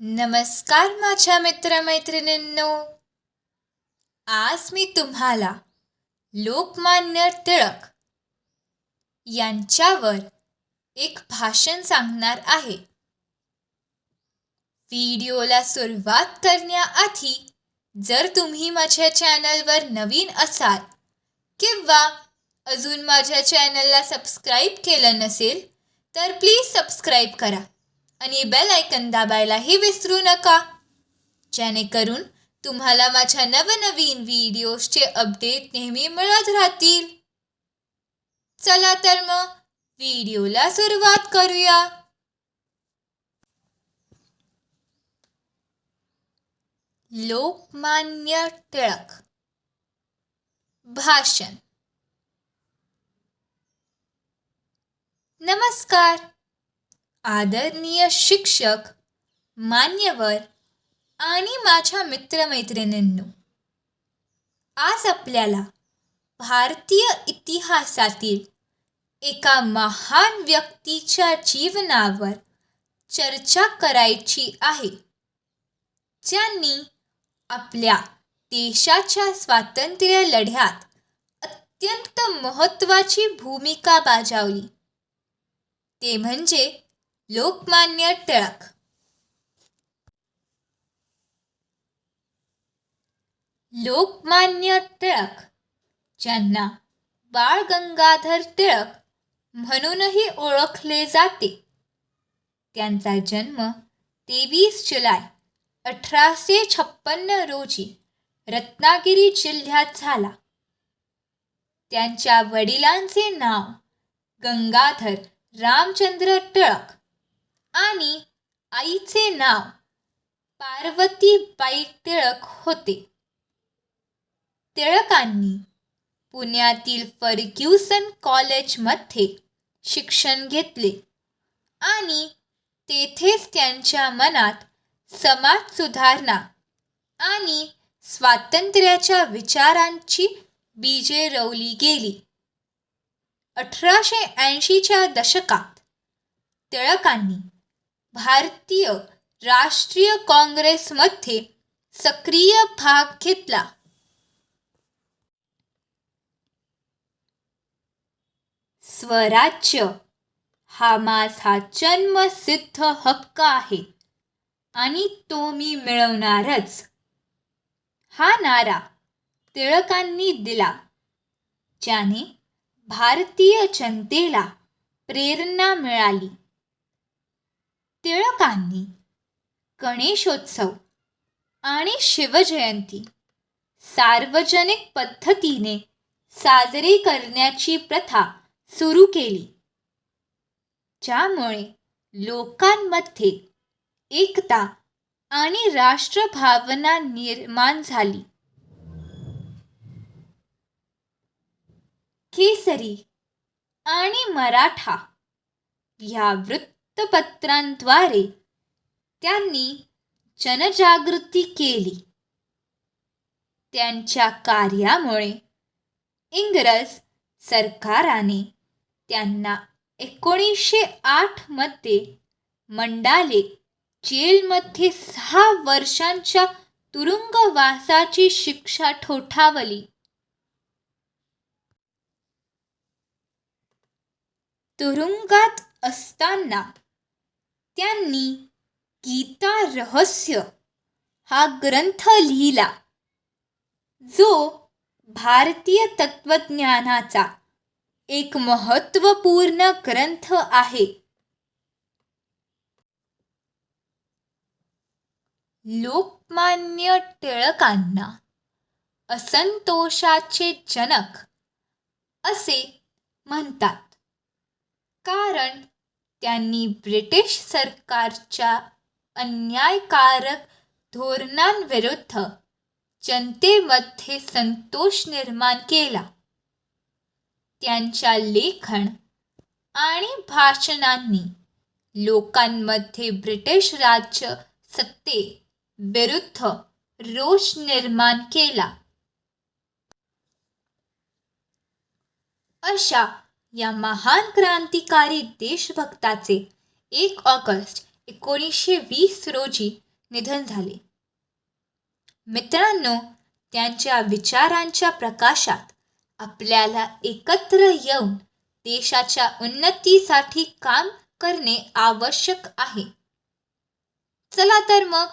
नमस्कार माझ्या मित्रमैत्रिणींनो. आज मी तुम्हाला लोकमान्य टिळक यांच्यावर एक भाषण सांगणार आहे. व्हिडिओला सुरुवात करण्याआधी जर तुम्ही माझ्या चॅनलवर नवीन असाल किंवा अजून माझ्या चॅनलला सबस्क्राईब केलं नसेल तर प्लीज सबस्क्राईब करा. आणि बेल आयकन दाबायलाही विसरू नका. जेणेकरून तुम्हाला माझ्या नवनवीन व्हिडिओजचे अपडेट नेहमी मिळत राहतील. चला तर मग व्हिडिओला सुरुवात करूया. लोकमान्य टिळक. भाषण. नमस्कार. आदरणीय शिक्षक मान्यवर आणि माझ्या मित्रमैत्रिणींनो आज आपल्याला भारतीय इतिहासातील एका महान व्यक्तीच्या जीवनावर चर्चा करायची आहे ज्यांनी आपल्या देशाच्या स्वातंत्र्य लढ्यात अत्यंत महत्त्वाची भूमिका बजावली. ते म्हणजे लोकमान्य टिळक. लोकमान्य टिळक ज्यांना बाळ गंगाधर टिळक म्हणूनही ओळखले जाते त्यांचा जन्म तेवीस जुलै अठराशे छप्पन्न रोजी रत्नागिरी जिल्ह्यात झाला. त्यांच्या वडिलांचे नाव गंगाधर रामचंद्र टिळक आणि आईचे नाव पार्वतीबाई टिळक होते. टिळकांनी पुण्यातील फर्ग्युसन कॉलेजमध्ये शिक्षण घेतले आणि तेथेच त्यांच्या मनात समाज सुधारणा आणि स्वातंत्र्याच्या विचारांची बीजे रवली गेली. अठराशे ऐंशीच्या दशकात टिळकांनी भारतीय राष्ट्रीय काँग्रेसमध्ये सक्रिय भाग घेतला. स्वराज्य हा माझा जन्मसिद्ध हक्क आहे आणि तो मी मिळवणारच. हा नारा टिळकांनी दिला ज्याने भारतीय जनतेला प्रेरणा मिळाली. टिळकांनी गणेशोत्सव आणि शिवजयंती सार्वजनिक पद्धतीने साजरी करण्याची प्रथा सुरू केली. ज्यामुळे लोकांमध्ये एकता आणि राष्ट्रभावना निर्माण झाली. केसरी आणि मराठा या वृत्तपत्रांद्वारे त्यांनी जनजागृती केली. त्यांच्या कार्यामुळे इंग्रज सरकाराने त्यांना एकोणीसशे आठमध्ये मंडाले जेलमध्ये सहा वर्षांच्या तुरुंगवासाची शिक्षा ठोठावली. तुरुंगात असताना त्यांनी गीता रहस्य हा ग्रंथ लिहिला जो भारतीय तत्वज्ञानाचा एक महत्त्वपूर्ण ग्रंथ आहे. लोकमान्य टिळकांना असंतोषाचे जनक असे म्हणतात. कारण त्यांनी ब्रिटिश सरकारच्या अन्यायकारक धोरणांविरुद्ध जनतेमध्ये संतोष निर्माण केला. त्यांच्या लेखन आणि भाषणांनी लोकांमध्ये ब्रिटिश राज्य सत्ते विरुद्ध रोष निर्माण केला. अशा या महान क्रांतिकारी देशभक्ताचे एक ऑगस्ट एकोणीसशे वीस रोजी निधन झाले. मित्रांनो त्यांच्या विचारांच्या प्रकाशात आपल्याला एकत्र येऊन देशाच्या उन्नतीसाठी काम करणे आवश्यक आहे. चला तर मग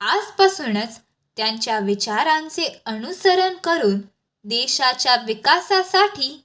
आजपासूनच त्यांच्या विचारांचे अनुसरण करून देशाच्या विकासासाठी